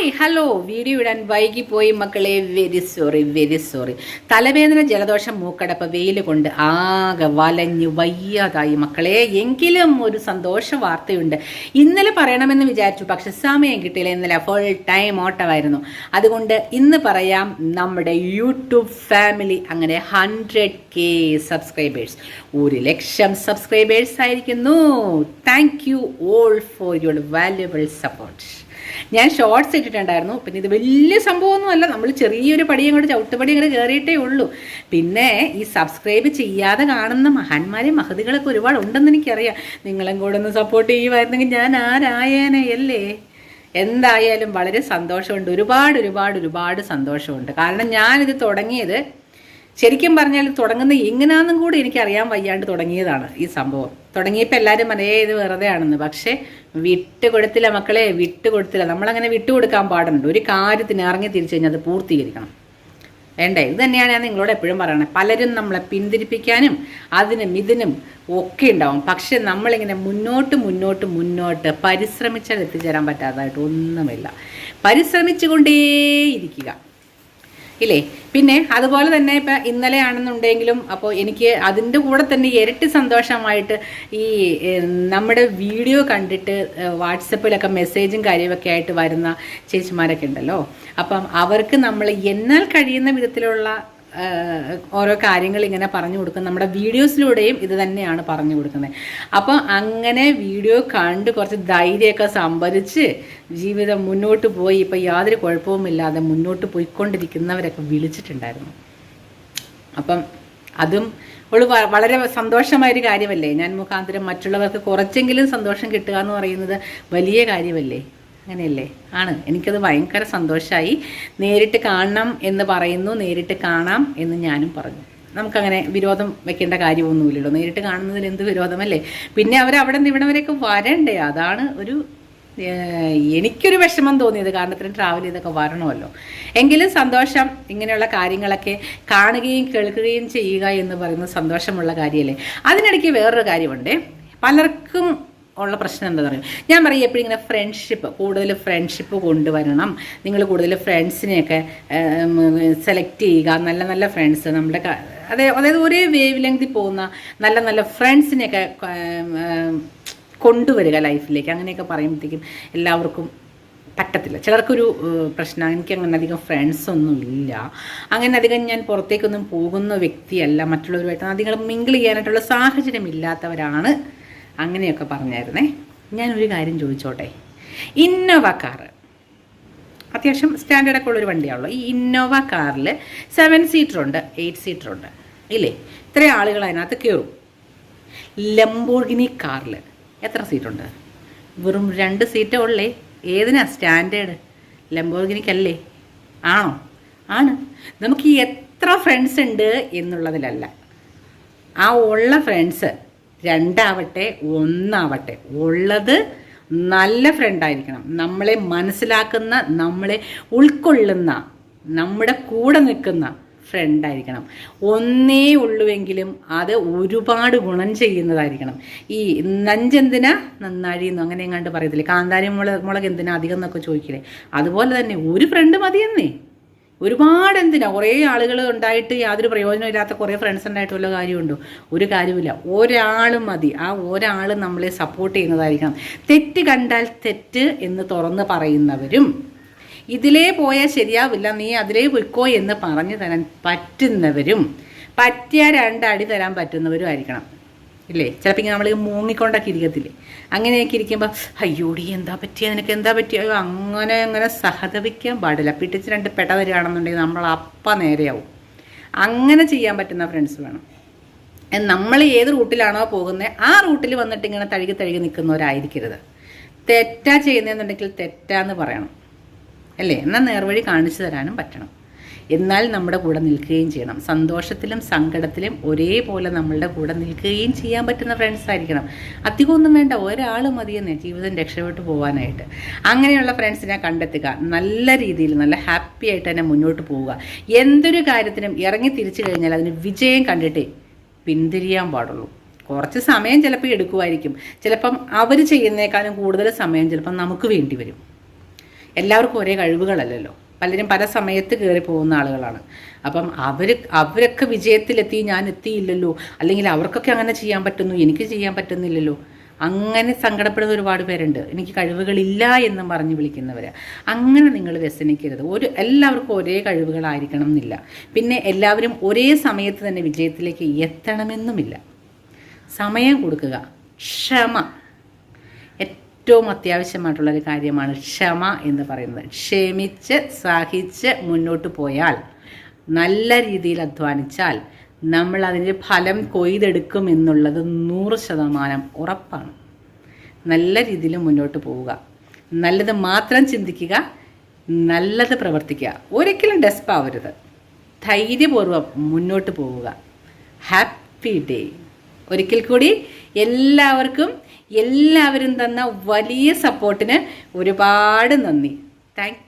Hi hello video ഇടാൻ വൈകിപ്പോയി മക്കളെ. വെരി സോറി വെരി സോറി തലവേദന ജലദോഷം മൂക്കടപ്പ് വെയിൽ കൊണ്ട് ആകെ വലഞ്ഞു വയ്യാതായി മക്കളെ. എങ്കിലും ഒരു സന്തോഷ വാർത്തയുണ്ട്. ഇന്നലെ പറയണമെന്ന് വിചാരിച്ചു പക്ഷെ സമയം കിട്ടിയില്ല. ഇന്നലെ ഫുൾ ടൈം ഓട്ടമായിരുന്നു. അതുകൊണ്ട് ഇന്ന് പറയാം നമ്മുടെ യൂട്യൂബ് ഫാമിലി അങ്ങനെ ഹൺഡ്രഡ് കെ സബ്സ്ക്രൈബേഴ്സ് ഒരു ലക്ഷം സബ്സ്ക്രൈബേഴ്സ് ആയിരിക്കുന്നു. Thank you all for your valuable support ഞാൻ ഷോർട്ട്സ് ഇട്ടിട്ടുണ്ടായിരുന്നു. പിന്നെ ഇത് വലിയ സംഭവമൊന്നും അല്ല നമ്മൾ ചെറിയൊരു പടി അങ്ങോട്ട് ചവിട്ടുപടി അങ്ങോട്ട് കയറിയിട്ടേ ഉള്ളൂ. പിന്നെ ഈ സബ്സ്ക്രൈബ് ചെയ്യാതെ കാണുന്ന മഹാന്മാരെ മഹതികളൊക്കെ ഒരുപാട് ഉണ്ടെന്ന് എനിക്കറിയാം. നിങ്ങളും കൂടെ ഒന്ന് സപ്പോർട്ട് ചെയ്യുമായിരുന്നെങ്കിൽ ഞാൻ ആരായേനെ അല്ലേ? എന്തായാലും വളരെ സന്തോഷമുണ്ട്. ഒരുപാട് ഒരുപാട് ഒരുപാട് സന്തോഷമുണ്ട്. കാരണം ഞാനിത് തുടങ്ങിയത് ശരിക്കും പറഞ്ഞാൽ തുടങ്ങുന്ന എങ്ങനെയാണെന്നും കൂടി എനിക്ക് അറിയാൻ വയ്യാണ്ട് തുടങ്ങിയതാണ് ഈ സംഭവം. തുടങ്ങിയപ്പോൾ എല്ലാവരും മനയെ ഇത് വെറുതെ ആണെന്ന്. പക്ഷേ വിട്ട് കൊടുത്തില്ല മക്കളെ വിട്ട് കൊടുത്തില്ല. നമ്മളങ്ങനെ വിട്ടു കൊടുക്കാൻ പാടുണ്ട്. ഒരു കാര്യത്തിന് ഇറങ്ങി തിരിച്ചു കഴിഞ്ഞാൽ അത് പൂർത്തീകരിക്കണം. വേണ്ടേ? ഇത് തന്നെയാണ് ഞാൻ നിങ്ങളോട് എപ്പോഴും പറയണത് പലരും നമ്മളെ പിന്തിരിപ്പിക്കാനും അതിനും ഇതിനും ഒക്കെ ഉണ്ടാവും. പക്ഷെ നമ്മളിങ്ങനെ മുന്നോട്ട് മുന്നോട്ട് മുന്നോട്ട് പരിശ്രമിച്ചാൽ എത്തിച്ചേരാൻ പറ്റാത്തതായിട്ട് ഒന്നുമില്ല. പരിശ്രമിച്ചുകൊണ്ടേയിരിക്കുക. ഇല്ലേ? പിന്നെ അതുപോലെ തന്നെ ഇപ്പം ഇന്നലെ ആണെന്നുണ്ടെങ്കിലും അപ്പോൾ എനിക്ക് അതിന്റെ കൂടെ തന്നെ ഇരട്ടി സന്തോഷമായിട്ട് ഈ നമ്മുടെ വീഡിയോ കണ്ടിട്ട് വാട്സപ്പിലൊക്കെ മെസ്സേജും കാര്യമൊക്കെ ആയിട്ട് വരുന്ന ചേച്ചിമാരൊക്കെ ഉണ്ടല്ലോ. അപ്പം അവർക്ക് നമ്മൾ എന്നാൽ കഴിയുന്ന വിധത്തിലുള്ള ഓരോ കാര്യങ്ങൾ ഇങ്ങനെ പറഞ്ഞു കൊടുക്കും നമ്മുടെ വീഡിയോസിലൂടെയും ഇത് തന്നെയാണ് പറഞ്ഞു കൊടുക്കുന്നത്. അപ്പോൾ അങ്ങനെ വീഡിയോ കണ്ട് കുറച്ച് ധൈര്യമൊക്കെ സംഭരിച്ച് ജീവിതം മുന്നോട്ട് പോയി. ഇപ്പോൾ യാതൊരു കുഴപ്പവുമില്ലാതെ മുന്നോട്ട് പോയിക്കൊണ്ടിരിക്കുന്നവരൊക്കെ വിളിച്ചിട്ടുണ്ടായിരുന്നു. അപ്പം അതും ഒരു വളരെ സന്തോഷമായൊരു കാര്യമല്ലേ? ഞാൻ മുഖാന്തരം മറ്റുള്ളവർക്ക് കുറച്ചെങ്കിലും സന്തോഷം കിട്ടുക എന്ന് പറയുന്നത് വലിയ കാര്യമല്ലേ? അങ്ങനെയല്ലേ? ആണ്. എനിക്കത് ഭയങ്കര സന്തോഷമായി നേരിട്ട് കാണണം എന്ന് പറയുന്നു. നേരിട്ട് കാണാം എന്ന് ഞാനും പറഞ്ഞു. നമുക്കങ്ങനെ വിരോധം വെക്കേണ്ട കാര്യമൊന്നുമില്ലല്ലോ. നേരിട്ട് കാണുന്നതിൽ എന്ത് വിരോധമല്ലേ? പിന്നെ അവർ അവിടെ നിന്ന് ഇവിടെ വരെയൊക്കെ വരണ്ടേ? അതാണ് ഒരു എനിക്കൊരു വിഷമം തോന്നിയത് കാരണം ഇത്രയും ട്രാവൽ ചെയ്തൊക്കെ വരണമല്ലോ. എങ്കിലും സന്തോഷം ഇങ്ങനെയുള്ള കാര്യങ്ങളൊക്കെ കാണുകയും കേൾക്കുകയും ചെയ്യുക എന്ന് പറയുന്നത് സന്തോഷമുള്ള കാര്യമല്ലേ? അതിനിടയ്ക്ക് വേറൊരു കാര്യമുണ്ട്. പലർക്കും ഉള്ള പ്രശ്നം എന്താണെന്ന് പറയുക ഞാൻ പറയും എപ്പോഴും ഇങ്ങനെ ഫ്രണ്ട്ഷിപ്പ് കൂടുതൽ ഫ്രണ്ട്ഷിപ്പ് കൊണ്ടുവരണം. നിങ്ങൾ കൂടുതൽ ഫ്രണ്ട്സിനെയൊക്കെ സെലക്ട് ചെയ്യുക. നല്ല നല്ല ഫ്രണ്ട്സ് നമ്മുടെ അതെ അതായത് ഒരേ വേവ് ലെങ്തിൽ പോകുന്ന നല്ല നല്ല ഫ്രണ്ട്സിനെയൊക്കെ കൊണ്ടുവരിക ലൈഫിലേക്ക് അങ്ങനെയൊക്കെ പറയുമ്പോഴത്തേക്കും എല്ലാവർക്കും പറ്റത്തില്ല. ചിലർക്കൊരു പ്രശ്നം. എനിക്ക് അങ്ങനെ അധികം ഫ്രണ്ട്സ് ഒന്നും ഇല്ല. അങ്ങനെ അധികം ഞാൻ പുറത്തേക്കൊന്നും പോകുന്ന വ്യക്തിയല്ല. മറ്റുള്ളവരുമായിട്ട് അധികം മിങ്കിൾ ചെയ്യാനായിട്ടുള്ള സാഹചര്യം ഇല്ലാത്തവരാണ് അങ്ങനെയൊക്കെ പറഞ്ഞായിരുന്നേ. ഞാനൊരു കാര്യം ചോദിച്ചോട്ടെ. ഇന്നോവ കാറ് അത്യാവശ്യം സ്റ്റാൻഡേർഡൊക്കെ ഉള്ളൊരു വണ്ടിയാണല്ലോ. ഈ ഇന്നോവ കാറിൽ സെവൻ സീറ്റർ ഉണ്ട് എയ്റ്റ് സീറ്റർ ഉണ്ട്. ഇല്ലേ? ഇത്രയും ആളുകൾ അതിനകത്ത് കയറും. ലംബോർഗിനി കാറിൽ എത്ര സീറ്റുണ്ട് വെറും രണ്ട് സീറ്റേ ഉള്ളേ. ഏതിനാ സ്റ്റാൻഡേർഡ് ലംബോർഗിനിക്കല്ലേ ആണോ? ആണ്. നമുക്ക് എത്ര ഫ്രണ്ട്സ് ഉണ്ട് എന്നുള്ളതിലല്ല. ആ ഉള്ള ഫ്രണ്ട്സ് രണ്ടാവട്ടെ ഒന്നാവട്ടെ. ഉള്ളത് നല്ല ഫ്രണ്ടായിരിക്കണം നമ്മളെ മനസ്സിലാക്കുന്ന നമ്മളെ ഉൾക്കൊള്ളുന്ന നമ്മുടെ കൂടെ നിൽക്കുന്ന ഫ്രണ്ടായിരിക്കണം ഒന്നേ ഉള്ളുവെങ്കിലും അത് ഒരുപാട് ഗുണം ചെയ്യുന്നതായിരിക്കണം. ഈ നഞ്ചെന്തിന? നന്നാഴിയെന്നോ അങ്ങനെ എങ്ങാണ്ട് പറയത്തില്ലേ? കാന്താരി മുളക് മുളക് എന്തിനാ? അധികം എന്നൊക്കെ ചോദിക്കില്ലേ? അതുപോലെ തന്നെ ഒരു ഫ്രണ്ട് മതിയെന്നേ. ഒരുപാട് എന്തിനാ കുറേ ആളുകൾ ഉണ്ടായിട്ട് യാതൊരു പ്രയോജനമില്ലാത്ത കുറേ ഫ്രണ്ട്സ് ഉണ്ടായിട്ട് വല്ല കാര്യമുണ്ടോ? ഒരു കാര്യമില്ല ഒരാൾ മതി. ആ ഒരാൾ നമ്മളെ സപ്പോർട്ട് ചെയ്യുന്നതായിരിക്കണം. തെറ്റ് കണ്ടാൽ തെറ്റ് എന്ന് തുറന്ന് പറയുന്നവരും ഇതിലേ പോയാൽ ശരിയാവില്ല നീ അതിലേ പൊയ്ക്കോ എന്ന് പറഞ്ഞു തരാൻ പറ്റുന്നവരും പറ്റിയ രണ്ടടി തരാൻ പറ്റുന്നവരും ആയിരിക്കണം. ഇല്ലേ? ചിലപ്പോൾ ഇങ്ങനെ നമ്മൾ മൂങ്ങിക്കൊണ്ടൊക്കെ ഇരിക്കത്തില്ലേ? അങ്ങനെയൊക്കെ ഇരിക്കുമ്പോൾ അയ്യോടി എന്താ പറ്റിയ? നിനക്ക് എന്താ പറ്റിയോ? അങ്ങനെ അങ്ങനെ സഹതപിക്കാൻ പാടില്ല. പിടിച്ച് രണ്ട് പെട തരികയാണെന്നുണ്ടെങ്കിൽ നമ്മൾ അപ്പം നേരെയാവും. അങ്ങനെ ചെയ്യാൻ പറ്റുന്ന ഫ്രണ്ട്സ് വേണം. നമ്മൾ ഏത് റൂട്ടിലാണോ പോകുന്നത് ആ റൂട്ടിൽ വന്നിട്ട് ഇങ്ങനെ തഴുകി തഴുകി നിൽക്കുന്നവരായിരിക്കരുത്. തെറ്റാ ചെയ്യുന്നതെന്നുണ്ടെങ്കിൽ തെറ്റാന്ന് പറയണം. അല്ലേ? എന്നാൽ നേർവഴി കാണിച്ചു തരാനും പറ്റണം. എന്നാൽ നമ്മുടെ കൂടെ നിൽക്കുകയും ചെയ്യണം. സന്തോഷത്തിലും സങ്കടത്തിലും ഒരേപോലെ നമ്മളുടെ കൂടെ നിൽക്കുകയും ചെയ്യാൻ പറ്റുന്ന ഫ്രണ്ട്സ് ആയിരിക്കണം. അധികമൊന്നും വേണ്ട ഒരാൾ മതിയെന്നേ ജീവിതം രക്ഷപ്പെട്ടു പോകാനായിട്ട് അങ്ങനെയുള്ള ഫ്രണ്ട്സിനെ കണ്ടെത്തുക. നല്ല രീതിയിൽ നല്ല ഹാപ്പി ആയിട്ട് തന്നെ മുന്നോട്ട് പോവുക. എന്തൊരു കാര്യത്തിനും ഇറങ്ങി തിരിച്ചു കഴിഞ്ഞാൽ അതിന് വിജയം കണ്ടിട്ട് പിന്തിരിയാൻ പാടുള്ളൂ. കുറച്ച് സമയം ചിലപ്പോൾ എടുക്കുമായിരിക്കും ചിലപ്പം അവർ ചെയ്യുന്നേക്കാളും കൂടുതൽ സമയം ചിലപ്പം നമുക്ക് വേണ്ടി വരും. എല്ലാവർക്കും ഒരേ കഴിവുകളല്ലല്ലോ. പലരും പല സമയത്ത് കയറി പോകുന്ന ആളുകളാണ്. അപ്പം അവർ അവരൊക്കെ വിജയത്തിലെത്തി ഞാൻ എത്തിയില്ലല്ലോ. അല്ലെങ്കിൽ അവർക്കൊക്കെ അങ്ങനെ ചെയ്യാൻ പറ്റുന്നു എനിക്ക് ചെയ്യാൻ പറ്റുന്നില്ലല്ലോ. അങ്ങനെ സങ്കടപ്പെടുന്ന ഒരുപാട് പേരുണ്ട്. എനിക്ക് കഴിവുകളില്ല എന്നും പറഞ്ഞ് വിളിക്കുന്നവർ അങ്ങനെ നിങ്ങൾ വ്യസനിക്കരുത്. ഒരു എല്ലാവർക്കും ഒരേ കഴിവുകളായിരിക്കണം എന്നില്ല. പിന്നെ എല്ലാവരും ഒരേ സമയത്ത് തന്നെ വിജയത്തിലേക്ക് എത്തണമെന്നുമില്ല. സമയം കൊടുക്കുക. ക്ഷമ. ഏറ്റവും അത്യാവശ്യമായിട്ടുള്ളൊരു കാര്യമാണ് ക്ഷമ എന്ന് പറയുന്നത്. ക്ഷമിച്ച് സഹിച്ച് മുന്നോട്ട് പോയാൽ നല്ല രീതിയിൽ അധ്വാനിച്ചാൽ നമ്മൾ അതിന്റെ ഫലം കൊയ്തെടുക്കും എന്നുള്ളത് നൂറ് ശതമാനം ഉറപ്പാണ്. നല്ല രീതിയിൽ മുന്നോട്ട് പോവുക. നല്ലത് മാത്രം ചിന്തിക്കുക നല്ലത് പ്രവർത്തിക്കുക. ഒരിക്കലും ഡെസ്പാവരുത്. ധൈര്യപൂർവം മുന്നോട്ട് പോവുക. Happy day. ഒരിക്കൽ കൂടി എല്ലാവർക്കും എല്ലാവരും തന്ന വലിയ സപ്പോർട്ടിന് ഒരുപാട് നന്ദി. താങ്ക്